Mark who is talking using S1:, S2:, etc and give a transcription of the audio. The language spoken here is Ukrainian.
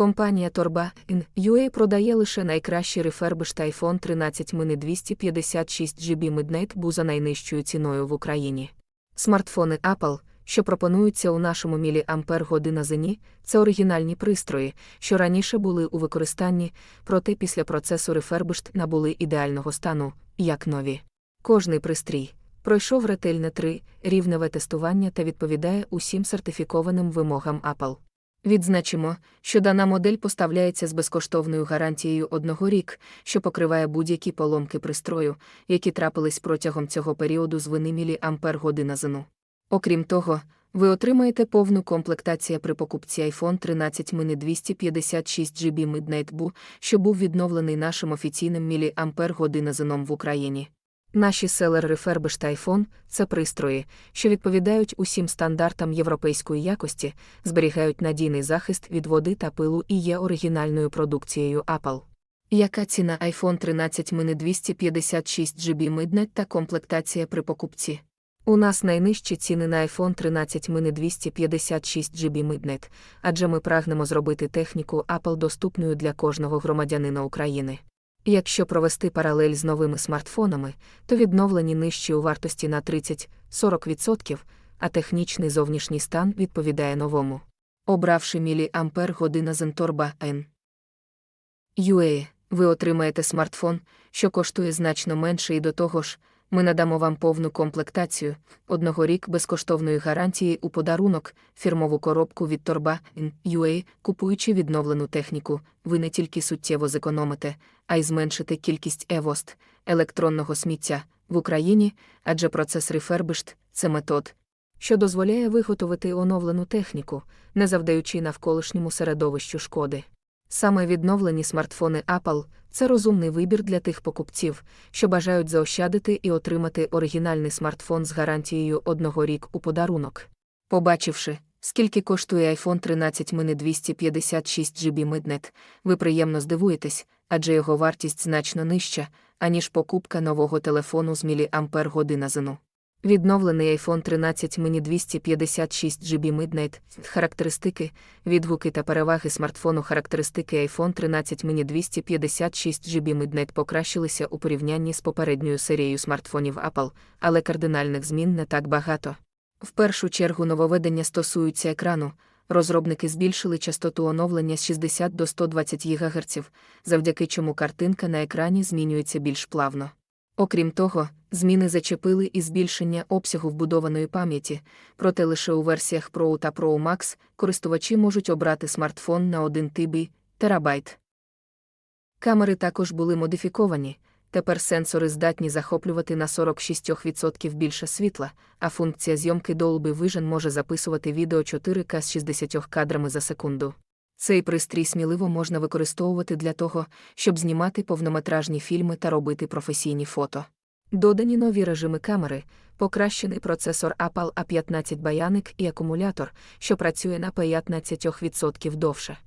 S1: Компанія Torba UA продає лише найкращий рефербишт iPhone 13 mini 256 GB Midnight за найнижчою ціною в Україні. Смартфони Apple, що пропонуються у нашому мілі Ампер година зені, це оригінальні пристрої, що раніше були у використанні, проте після процесу рефербишт набули ідеального стану, як нові. Кожний пристрій пройшов ретельне 3 рівневе тестування та відповідає усім сертифікованим вимогам Apple. Відзначимо, що дана модель поставляється з безкоштовною гарантією одного рік, що покриває будь-які поломки пристрою, які трапились протягом цього періоду з вини мілі Ампер година зину. Окрім того, ви отримаєте повну комплектацію при покупці iPhone 13 mini 256 GB Midnight Boo, що був відновлений нашим офіційним мілі Ампер година зином в Україні. Наші селер Refurbished iPhone – це пристрої, що відповідають усім стандартам європейської якості, зберігають надійний захист від води та пилу і є оригінальною продукцією Apple. Яка ціна iPhone 13 mini 256 GB Midnight та комплектація при покупці? У нас найнижчі ціни на iPhone 13 mini 256 GB Midnight, адже ми прагнемо зробити техніку Apple доступною для кожного громадянина України. Якщо провести паралель з новими смартфонами, то відновлені нижчі у вартості на 30-40%, а технічний зовнішній стан відповідає новому. Обравши мілі Ампер година Зенторба N. UA, ви отримаєте смартфон, що коштує значно менше і до того ж, ми надамо вам повну комплектацію, одного рік безкоштовної гарантії у подарунок, фірмову коробку від Torba UA, купуючи відновлену техніку, ви не тільки суттєво зекономите, а й зменшите кількість евост, електронного сміття в Україні, адже процес Refurbished – це метод, що дозволяє виготовити оновлену техніку, не завдаючи навколишньому середовищу шкоди. Саме відновлені смартфони Apple це розумний вибір для тих покупців, що бажають заощадити і отримати оригінальний смартфон з гарантією одного рік у подарунок. Побачивши, скільки коштує iPhone 13 mini 256 GB Midnight, ви приємно здивуєтесь, адже його вартість значно нижча, аніж покупка нового телефону з міліампер година зину. Відновлений iPhone 13 mini 256 GB Midnight характеристики, відгуки та переваги смартфону Характеристики iPhone 13 mini 256 GB Midnight покращилися у порівнянні з попередньою серією смартфонів Apple, але кардинальних змін не так багато. В першу чергу нововведення стосуються екрану. Розробники збільшили частоту оновлення з 60 до 120 ГГц, завдяки чому картинка на екрані змінюється більш плавно. Окрім того, зміни зачепили і збільшення обсягу вбудованої пам'яті, проте лише у версіях Pro та Pro Max користувачі можуть обрати смартфон на 1 ТБ терабайт. Камери також були модифіковані. Тепер сенсори здатні захоплювати на 46% більше світла, а функція зйомки Dolby Vision може записувати відео 4К з 60 кадрами за секунду. Цей пристрій сміливо можна використовувати для того, щоб знімати повнометражні фільми та робити професійні фото. Додані нові режими камери, покращений процесор Apple A15 Bionic і акумулятор, що працює на 15% довше.